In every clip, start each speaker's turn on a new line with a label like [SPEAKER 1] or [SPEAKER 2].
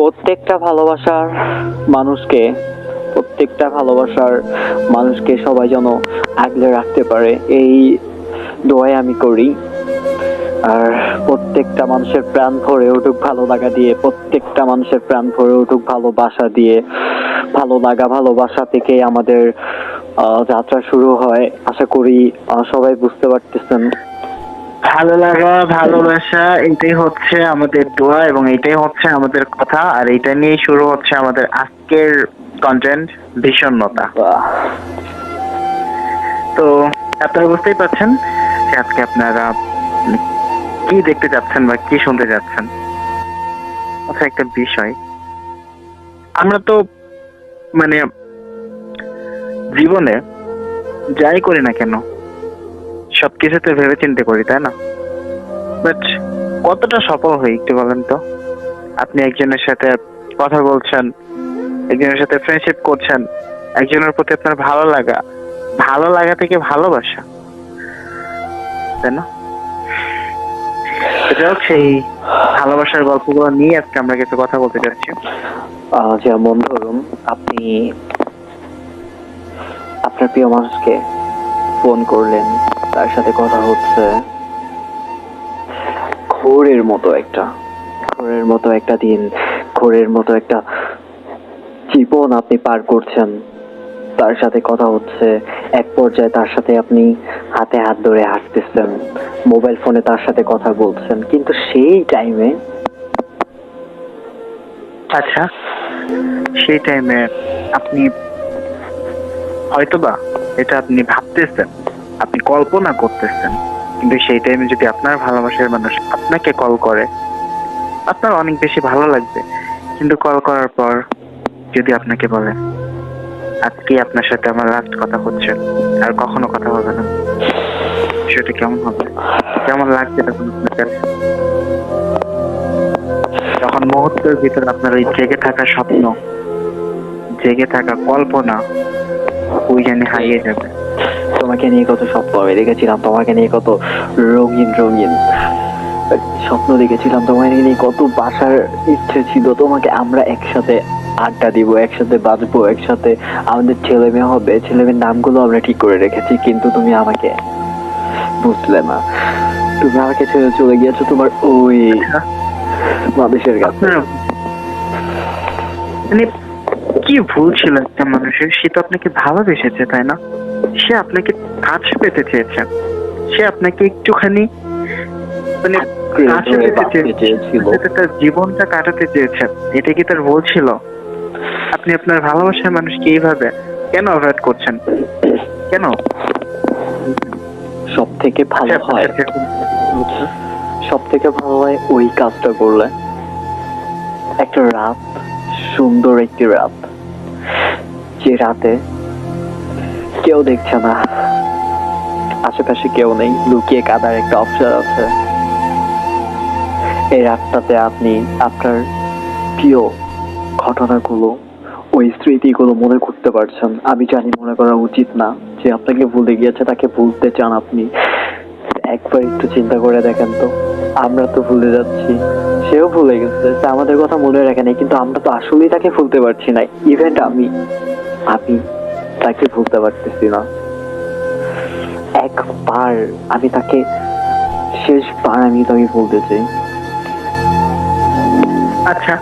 [SPEAKER 1] প্রত্যেকটা ভালোবাসার মানুষকে, প্রত্যেকটা ভালোবাসার মানুষকে সবাই যেন আগলে রাখতে পারে, এই দোয়াই আমি করি। আর প্রত্যেকটা মানুষের প্রাণ ভরে উঠুক ভালো লাগা দিয়ে, প্রত্যেকটা মানুষের প্রাণ ভরে উঠুক ভালোবাসা দিয়ে। ভালো লাগা, ভালোবাসা থেকে আমাদের যাত্রা শুরু হয়। আশা করি সবাই বুঝতে পারতেছেন।
[SPEAKER 2] ভালো লাগা, ভালোবাসা, এটাই হচ্ছে আমাদের দোয়া এবং এটাই হচ্ছে আমাদের কথা আর এটা নিয়ে শুরু হচ্ছে আমাদের আজকের কন্টেন্ট ভীষণতা তো আপনারা বুঝতেই পারছেন যে আজকে আপনারা কি দেখতে যাচ্ছেন বা কি শুনতে যাচ্ছেন? আচ্ছা একটা বিষয়। আমরা তো মানে জীবনে যাই করি না কেন সবকিছুতে ভেবে চিন্তে করি, তাই না? বাট কতটা সফল হই একটু বলেন তো? আপনি একজনের সাথে কথা বলছেন, একজনের সাথে ফ্রেন্ডশিপ করছেন, একজনের প্রতি আপনার ভালো লাগা ভালো লাগা থেকে ভালোবাসা, তাই না? এই ভালোবাসার গল্পগুলো নিয়ে আজকে আমরা কিছু কথা বলতে যাচ্ছি।
[SPEAKER 1] যেমন ধরুন আপনি আপনার প্রিয় মানুষকে ফোন করলেন তার সাথে কথা হচ্ছে। ঘোরের মতো একটা, ঘোরের মতো একটা দিন, ঘোরের মতো একটা জীবন আপনি পার করছেন। তার সাথে কথা হচ্ছে, এক পর্যায়ে তার সাথে আপনি হাতে হাত ধরে হাঁটতেছেন মোবাইল ফোনে তার সাথে কথা বলছেন, কিন্তু সেই টাইমে
[SPEAKER 2] আচ্ছা সেই টাইমে আপনি হয়তোবা এটা আপনি ভাবতেছেন। আপনি কল্পনা করতেছেন। কিন্তু সেই টাইমে যদি আপনার ভালোবাসার মানুষ আপনাকে কল করে, আপনার অনেক বেশি ভালো লাগবে। কিন্তু কল করার পর যদি আপনাকে বলে, আজকে আপনার সাথে আমার লাস্ট কথা হচ্ছে, আর কখনো কথা হবে না। সেটা কেমন হবে? কেমন লাগছে তখন আপনার কাছে? তখন মুহূর্তের ভিতরে আপনার ওই জেগে থাকা স্বপ্ন, জেগে থাকা কল্পনা ওই জানি হারিয়ে যাবে।
[SPEAKER 1] তোমাকে নিয়ে কত স্বপ্ন? আমি দেখেছিলাম তোমাকে নিয়ে কত রঙিন রঙিন। স্বপ্ন দেখেছিলাম তোমাকে নিয়ে কত বাসার ইচ্ছে ছিল। তোমাকে আমরা একসাথে আড্ডা দিব, একসাথে বাজবো একসাথে আমাদের ছেলে মেয়ে হবে। ছেলে মেয়ের নামগুলো আমরা ঠিক করে রেখেছি, কিন্তু তুমি আমাকে বুঝলে না। তুমি আমাকে ছেড়ে চলে গিয়েছো তোমার ওই মানুষের কাছে।
[SPEAKER 2] মানে কি ভুল ছিল একটা মানুষের? সে তো আপনাকে ভালোবেসেছে, তাই না? সে আপনাকে কাছে পেতে চেয়েছে। সে আপনাকে একটুখানি মানে কাছে পেতে
[SPEAKER 1] চেয়েছিল।
[SPEAKER 2] তার জীবনটা কাটাতে চেয়েছে। এটা কি তার ভুল ছিল? আপনি আপনার ভালোবাসার মানুষকে এইভাবে কেন অ্যাভয়েড করছেন? কেন?
[SPEAKER 1] সব থেকে ভালো
[SPEAKER 2] আচ্ছা,
[SPEAKER 1] হয়
[SPEAKER 2] আপনার কাছে
[SPEAKER 1] সব থেকে ভালো হয় ওই কাজটা করলে। একটা রাত সুন্দর একটি রাত। যে রাতে কেউ দেখছে না। আশেপাশে কেউ নেই। লুকিয়ে কাদার একটা অপশন আছে। এই রাতটাতে আপনি, আপনার প্রিয় ঘটনাগুলো, ওই স্মৃতিগুলো মনে করতে পারছেন। আমি জানি মনে করা উচিত না যে আপনাকে ভুলে গিয়েছে, তাকে ভুলতে চান আপনি। একবার একটু চিন্তা করে দেখেন তো। আমরা তো ভুলে যাচ্ছি। সেও ভুলে গেছে। আমাদের কথা মনে রাখে নাই, কিন্তু আমরা তো আসলেই তাকে ভুলতে পারছি না। ইভেন্ট আমি আমি তাকে ভুলতে পারতেছি না। একবার আমি তাকে শেষবার আমি তাকে বলতে চাই।
[SPEAKER 2] আচ্ছা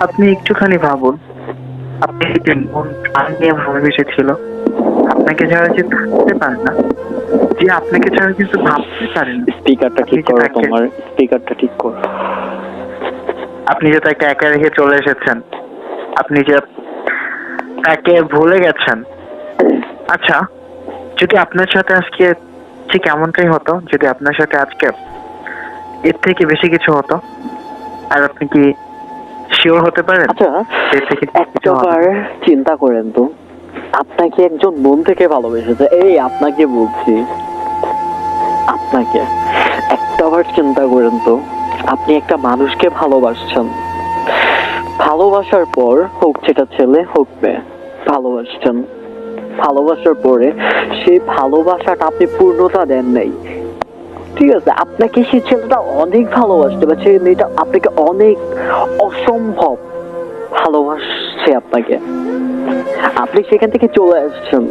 [SPEAKER 2] আপনি একটুখানি ভাবুন। আপনি মন প্রাণ নিয়ে ভালোবেসে ছিল আপনাকে ছাড়া যে থাকতে পারে না। যে আপনাকে ছাড়া কিন্তু ভাবতে পারে না।
[SPEAKER 1] স্পিকারটা ঠিক করো তোমার স্পিকারটা ঠিক করো।
[SPEAKER 2] আপনি যে তাকে একা রেখে চলে এসেছেন আপনি যে তাকে ভুলে গেছেন আচ্ছা যদি আপনার সাথে আজকে ঠিক এমনটাই হতো যদি আপনার সাথে আজকে এর থেকে বেশি কিছু হতো আর আপনি কি শিওর হতে পারেন?
[SPEAKER 1] আচ্ছা
[SPEAKER 2] এর থেকে কিছু
[SPEAKER 1] চিন্তা করেন তো আপনাকে একজন মন থেকে ভালোবেসেছে এই আপনাকে বলছি আপনাকে একটাবার চিন্তা করেন তো আপনি একটা মানুষকে ভালোবাসছেন ভালোবাসার পর হোক সেটা ছেলে হোক মেয়ে ভালোবাসছেন। ভালোবাসার পরে সেই ভালোবাসাটা আপনি পূর্ণতা দেন নাই। ঠিক আছে, আপনাকে সেই ছেলেটা অনেক ভালোবাসতে বা সেই মেয়েটা আপনাকে অনেক অসম্ভব ভালোবাসছে আপনাকে। আপনি সেখান থেকে চলে আসছেন।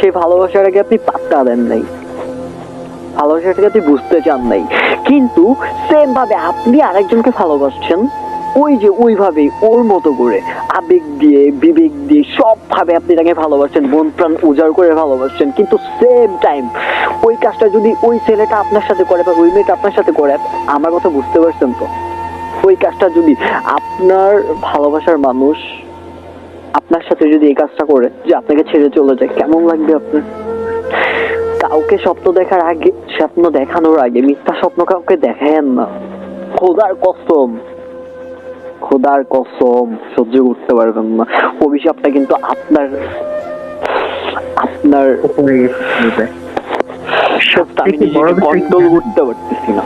[SPEAKER 1] সেই ভালোবাসার আগে আপনি পাত্তা দেন নাই। ভালোবাসাটাকে আপনি বুঝতে চান নাই। কিন্তু সেম ভাবে আপনি আরেকজনকে ভালোবাসছেন। ওই যে ওইভাবে ওর মতো করে আবেগ দিয়ে, বিবেক দিয়ে সব ভাবে আপনি তাকে ভালোবাসছেন, মন প্রাণ উজাড় করে ভালোবাসছেন। কিন্তু সেম টাইম ওই কাজটা যদি ওই ছেলেটা আপনার সাথে করে বা ওই মেয়েটা আপনার সাথে করে, আমার কথা বুঝতে পারছেন তো? ওই কাজটা যদি আপনার ভালোবাসার মানুষ আপনার সাথে যদি এই কাজটা করে, যে আপনাকে ছেড়ে চলে যায়, কেমন লাগবে আপনার? কাউকে স্বপ্ন দেখার আগে, স্বপ্ন দেখানোর আগে মিথ্যা স্বপ্ন কাউকে দেখায়েন না। খোদার কসম। খোদার কসম সহ্য করতে পারবেন না। অভিশাপটা কিন্তু আপনার আপনার আমি নিজেকে কন্ট্রোল করতে পারতেছি না।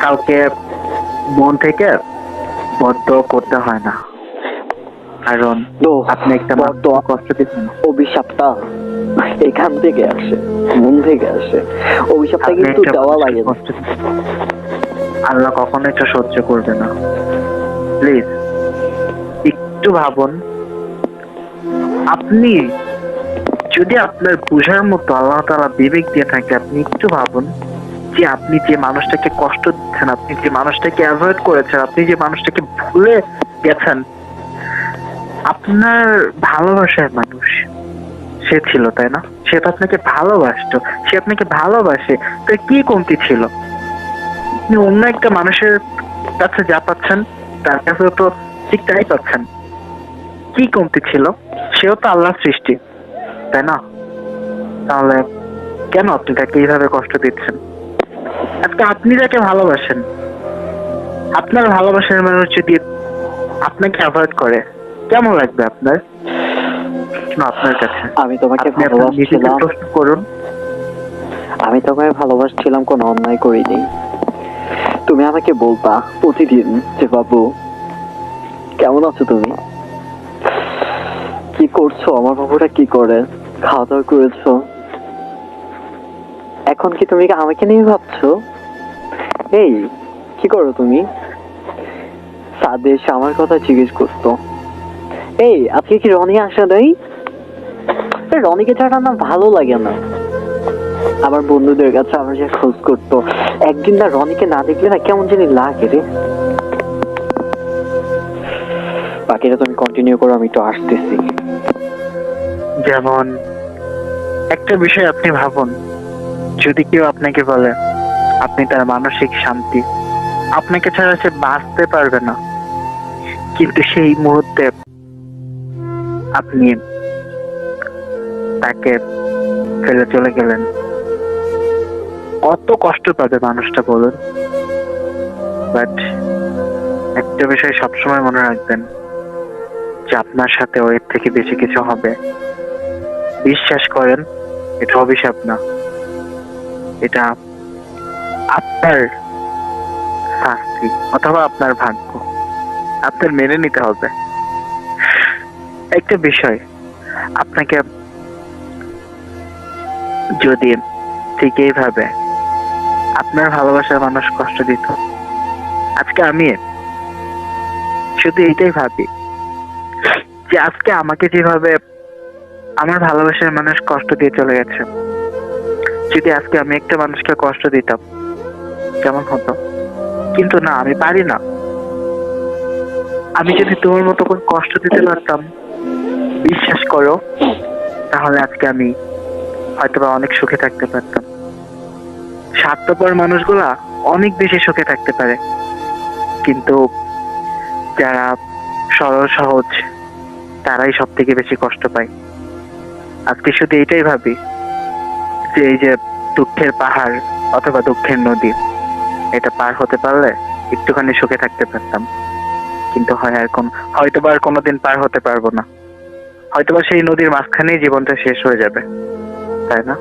[SPEAKER 2] কাউকে মন থেকে বদ্ধ করতে হয় না। কারণ
[SPEAKER 1] তো
[SPEAKER 2] আপনি একটা
[SPEAKER 1] বদ্ধ
[SPEAKER 2] কষ্ট দিচ্ছেন
[SPEAKER 1] অভিশাপটা এখান থেকে আসে মন থেকে আসে। অভিশাপটা কিন্তু দেওয়া লাগে।
[SPEAKER 2] আল্লাহ কখনো এটা সহ্য করবে না। প্লিজ, একটু ভাবুন। আপনি যদি আপনার বোঝার মতো আল্লাহ তাআলা বিবেক দিয়ে থাকে, আপনি একটু ভাবুন যে আপনি যে মানুষটাকে কষ্ট দিচ্ছেন, আপনি যে মানুষটাকে অ্যাভয়েড করেছেন, আপনি যে মানুষটাকে ভুলে গেছেন, আপনার ভালোবাসার মানুষ সে ছিল, তাই না? সে তো আপনাকে ভালোবাসতো, সে আপনাকে ভালোবাসে। তো কি কমতি ছিল? আপনি অন্য একটা মানুষের কাছে যা পাচ্ছেন তার কাছে তো ঠিক তাই পাচ্ছেন। কি কমতি ছিল? সেও তো আল্লাহর সৃষ্টি তাই না? তাহলে কেন আপনি তাকে এইভাবে কষ্ট দিচ্ছেন? আজকে আপনি যাকে ভালোবাসেন আপনার ভালোবাসার মানুষ যদি আপনাকে অ্যাভয়েড করে কেমন লাগবে আপনার? আপনার কাছে।
[SPEAKER 1] আমি তোমাকে ভালোবাসছিলাম।
[SPEAKER 2] প্রশ্ন করুন।
[SPEAKER 1] আমি তোমায় ভালোবাসছিলাম কোনো অন্যায় করিনি। তুমি আমাকে বলতা প্রতিদিন যে বাবু কেমন আছো তুমি? কি করছ? আমার বাবুটা কি করে? খাওয়া দাওয়া করেছ? এখন কি তুমি আমাকে নিয়ে ভাবছ? এই কি করো তুমি? সাদে এসে আমার কথা জিজ্ঞেস করতো। এই আজকে কি রনি আসা এ, রনিকে ছাড়া না ভালো লাগে না। আমার বন্ধুদের কাছে আমার যে খোঁজ করতো একদিন না রনিকে না দেখলে না কেমন জানি লাগে রে। বাকিটা তুমি কন্টিনিউ করো, আমি একটু আসতেছি।
[SPEAKER 2] যেমন একটা বিষয় আপনি ভাবুন, যদি কেউ আপনাকে বলে, আপনি তার মানসিক শান্তি, আপনাকে ছাড়া সে বাঁচতে পারবে না। কিন্তু সেই মুহূর্তে আপনি তাকে ফেলে চলে গেলেন। কত কষ্ট পাবে মানুষটা বলুন। বাট একটা বিষয় সবসময় মনে রাখবেন, যে আপনার সাথে ওর থেকে বেশি কিছু হবে। বিশ্বাস করেন, এটা অভিশাপ না। এটা আপনার শাস্তি, অথবা আপনার ভাগ্য। আপনার মেনে নিতে হবে। একটা বিষয়, আপনাকে যদি ঠিক এইভাবে আপনার ভালোবাসার মানুষ কষ্ট দিত। আজকে আমি শুধু এটাই ভাবি যে আজকে আমাকে যেভাবে আমার ভালোবাসার মানুষ কষ্ট দিয়ে চলে গেছে, যদি আজকে আমি একটা মানুষকে কষ্ট দিতাম, কেমন হতো? কিন্তু না, আমি পারি না। আমি যদি তোমার মতো করে কষ্ট দিতে পারতাম, বিশ্বাস করো, তাহলে আজকে আমি হয়তোবা অনেক সুখে থাকতে পারতাম। স্বার্থপর মানুষগুলা অনেক বেশি সুখে থাকতে পারে। কিন্তু যারা সরল, সহজ, তারাই সব থেকে বেশি কষ্ট পায়। আজকে শুধু এটাই ভাবি যে এই যে দুঃখের পাহাড় অথবা দুঃখের নদী, এটা পার হতে পারলে একটুখানি সুখে থাকতে পারতাম। কিন্তু হয় আর কোন হয়তো আর কোনোদিন পার হতে পারব না। হয়তোবা সেই নদীর মাঝখানেই জীবনটা শেষ হয়ে যাবে। তাই না?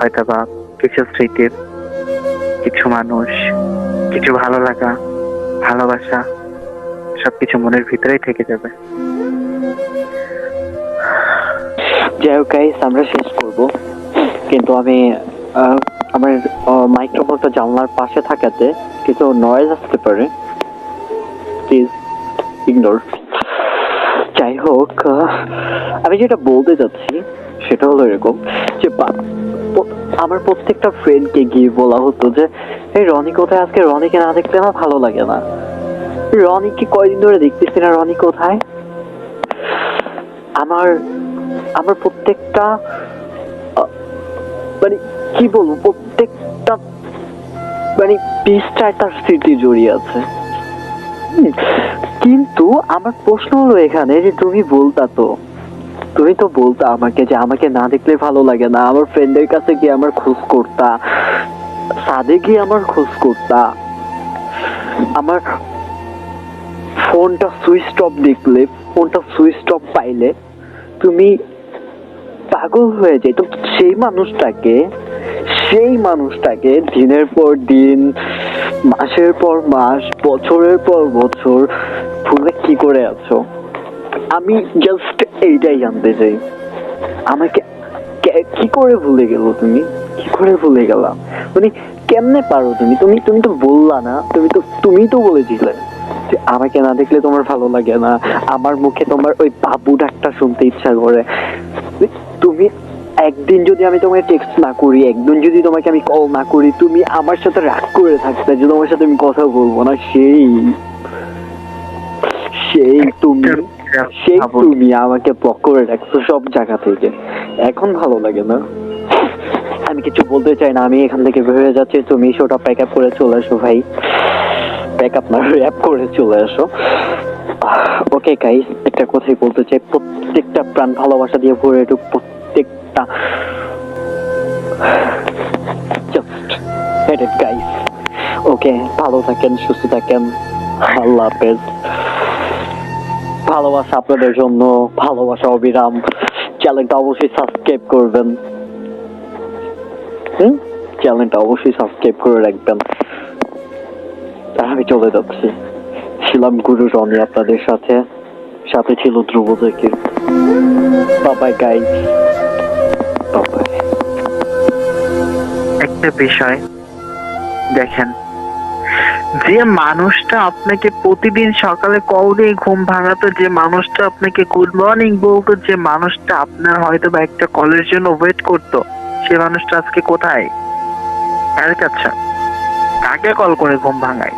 [SPEAKER 2] হয়তোবা কিছু স্মৃতির, কিছু মানুষ, কিছু ভালো লাগা, ভালোবাসা, সবকিছু মনের ভিতরেই থেকে যাবে।
[SPEAKER 1] যাই হোক আমরা শেষ করব। কিন্তু আমি আমার মাইক্রোফোনটা জানলার পাশে থাকাতে কিছু নয়েজ আসতে পারে। প্লিজ ইগনোর যাই হোক আমি যেটা বলতে চাচ্ছি, সেটা হলো এরকম যে আমার প্রত্যেকটা ফ্রেন্ডকে গিয়ে বলা হতো যে, এই রনি কোথায়? আজকে রনিকে না দেখলে আমার ভালো লাগে না। রনিকে কয়দিন ধরে দেখতেছি না রনি কোথায়? আমার আমার প্রত্যেকটা মানে কি বলব, প্রত্যেকটা মানে পিসটায় তার স্মৃতি জড়িয়ে আছে। কিন্তু আমার প্রশ্ন হলো এখানে যে তুমি বলতা তো তুমি তো বলতা আমাকে যে আমাকে না দেখলে ভালো লাগে না। আমার ফ্রেন্ডের কাছে গিয়ে আমার খোঁজ করতা। সাদে গিয়ে আমার খোঁজ করতা। আমার ফোনটা সুইচ অফ দেখলে, ফোনটা সুইচ অফ পাইলে তুমি পাগল হয়ে যেত। সেই মানুষটাকে সেই মানুষটাকে দিনের পর দিন, মাসের পর মাস, বছরের পর বছর, ভুলে কি করে আছো? আমি জাস্ট এইটাই জানতে চাই। আমাকে কি করে ভুলে গেল তুমি? কি করে ভুলে গেলাম? মানে কেমনে পারো তুমি? তুমি তুমি তো বললা না, তুমি তো তুমি তো বলেছিলে যে আমাকে না দেখলে তোমার ভালো লাগে না, আমার মুখে তোমার ওই বাবু ডাকটা শুনতে ইচ্ছা করে। তুমি একদিন যদি আমি তোমাকে টেক্সট না করি, একদিন যদি তোমাকে আমি কল না করি, তুমি আমার সাথে রাগ করে থাকতে যে তোমার সাথে আমি কথা বলব না, সেই সেই তুমি সেই তুমি আমাকে ব্লক করে রাখছো সব জায়গা থেকে। এখন ভালো লাগে না। আমি কিছু বলতে চাই না আমি এখান থেকে বের হয়ে যাচ্ছি। তুমি শোটা প্যাক আপ করে চলে এসো ভাই। প্যাক আপ না র্যাপ করে চলে এসো ওকে গাইস একটা কথাই বলতে চাই প্রত্যেকটা প্রাণ ভালোবাসা দিয়ে ভরে একটু প্রত্যেকটা। জাস্ট হেডেড গাইস ওকে ভালো থাকেন সুস্থ থাকেন। আল্লাহ হাফেজ। ভালোবাসা আপনাদের জন্য, ভালোবাসা অবিরাম। চ্যানেলটা অবশ্যই সাবস্ক্রাইব করবেন। হুম? চ্যানেলটা অবশ্যই সাবস্ক্রাইব করে রাখবেন। আমি চলে যাচ্ছি। ছিলাম গুরু রনি আপনাদের সাথে। সাথে ছিল ধ্রুব জাকির বাবাই বাবাই
[SPEAKER 2] একটা বিষয় দেখেন। যে মানুষটা আপনাকে প্রতিদিন সকালে কল দিয়ে ঘুম ভাঙাতো, যে মানুষটা আপনাকে গুড মর্নিং বলতো, যে মানুষটা আপনার হয়তো বা একটা কলের জন্য ওয়েট করতো, সে মানুষটা আজকে কোথায়? আর আচ্ছা কাকে কল করে ঘুম ভাঙায়?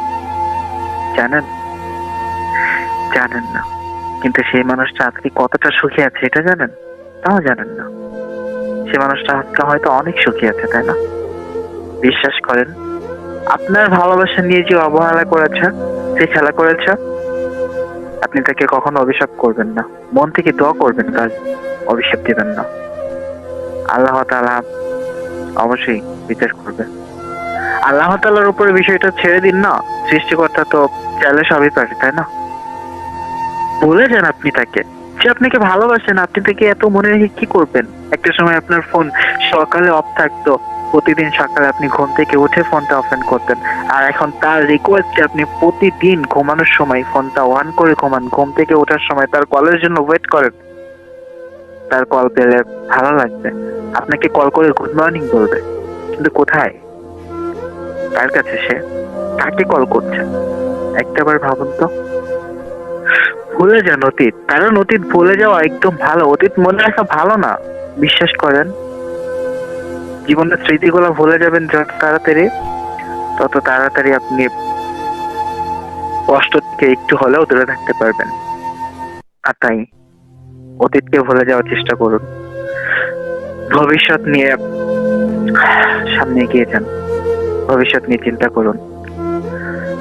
[SPEAKER 2] জানেন? জানেন না। কিন্তু সেই মানুষটা আজকে কতটা সুখী আছে এটা জানেন? তাও জানেন না। সে মানুষটা আজকে হয়তো অনেক সুখী আছে, তাই না? বিশ্বাস করেন আপনার ভালোবাসা নিয়ে যে অবহেলা করেছে, যে খেলা করেছে, আপনি তাকে কখনো অভিশাপ করবেন না। মন থেকে দোয়া করবেন তার অভিশাপ দিবেন না। আল্লাহ তাআলা অবশ্যই বিচার করবে। আল্লাহ তাআলার উপরে বিষয়টা ছেড়ে দিন না। সৃষ্টিকর্তা তো চাইলে সবই পারে, তাই না? বলে যান আপনি তাকে যে আপনাকে ভালোবাসেন আপনি তাকে এত মনে রেখে কি করবেন? একটা সময় আপনার ফোন সকালে অফ থাকতো। প্রতিদিন সকালে আপনি ঘুম থেকে উঠে ফোনটা অফেন করতেন। আর এখন তার রিকোয়েস্টে আপনি প্রতিদিন ঘুমানোর সময় ফোনটা অন করে ঘুমান, ঘুম থেকে ওঠার সময় তার কলের জন্য ওয়েট করেন। তার কল পেলে ভালো লাগবে। আপনাকে কল করে গুড মর্নিং বলবে। কিন্তু কোথায়? তার কাছে সে? কাকে কল করছে? একটাবার ভাবুন তো। ভুলে যান অতীত। কারণ অতীত ভুলে যাওয়া একদম ভালো। অতীত মনে রাখা ভালো না। বিশ্বাস করেন? জীবনের স্মৃতিগুলো ভুলে যাবেন যত তাড়াতাড়ি, তত তাড়াতাড়ি আপনি কষ্ট থেকে একটু হলেও দূরে থাকতে পারবেন। আর তাই অতীতকে ভুলে যাওয়ার চেষ্টা করুন। ভবিষ্যৎ নিয়ে সামনে এগিয়ে যান। ভবিষ্যৎ নিয়ে চিন্তা করুন।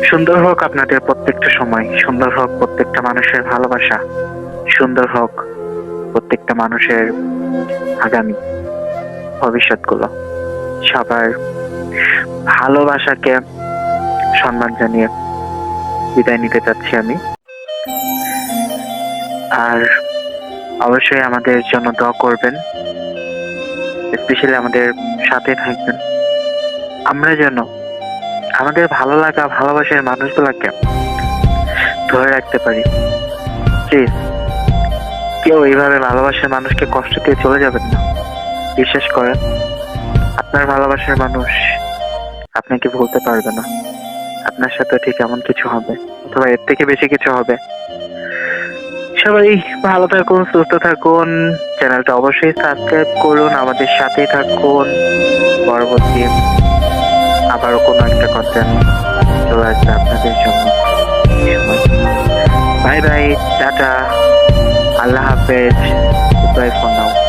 [SPEAKER 2] সুন্দর হোক আপনাদের প্রত্যেকটা সময়। সুন্দর হোক প্রত্যেকটা মানুষের ভালোবাসা। সুন্দর হোক প্রত্যেকটা মানুষের আগামী। ভবিষ্যৎগুলো। সবার ভালোবাসাকে সম্মান জানিয়ে বিদায় নিতে চাচ্ছি আমি। আর অবশ্যই আমাদের জন্য দোয়া করবেন স্পেশালি আমাদের সাথে থাকবেন। আমরা যেন আমাদের ভালো লাগা ভালোবাসার মানুষগুলোকে ধরে রাখতে পারি। প্লিজ কেউ এইভাবে ভালোবাসার মানুষকে কষ্ট দিয়ে চলে যাবেন না। বিশ্বাস করেন? আপনার ভালোবাসার মানুষ আপনাকে ভুলতে পারবে না। আপনার সাথে ঠিক এমন কিছু হবে, অথবা এর থেকে বেশি কিছু হবে। সবাই ভালো থাকুন, সুস্থ থাকুন। চ্যানেলটা অবশ্যই সাবস্ক্রাইব করুন, আমাদের সাথেই থাকুন। পরবর্তী আবারও কোনো একটা কন্টেন্ট চলে আসবে আপনাদের জন্য। Bye bye tata. আল্লাহ হাফেজ। By for now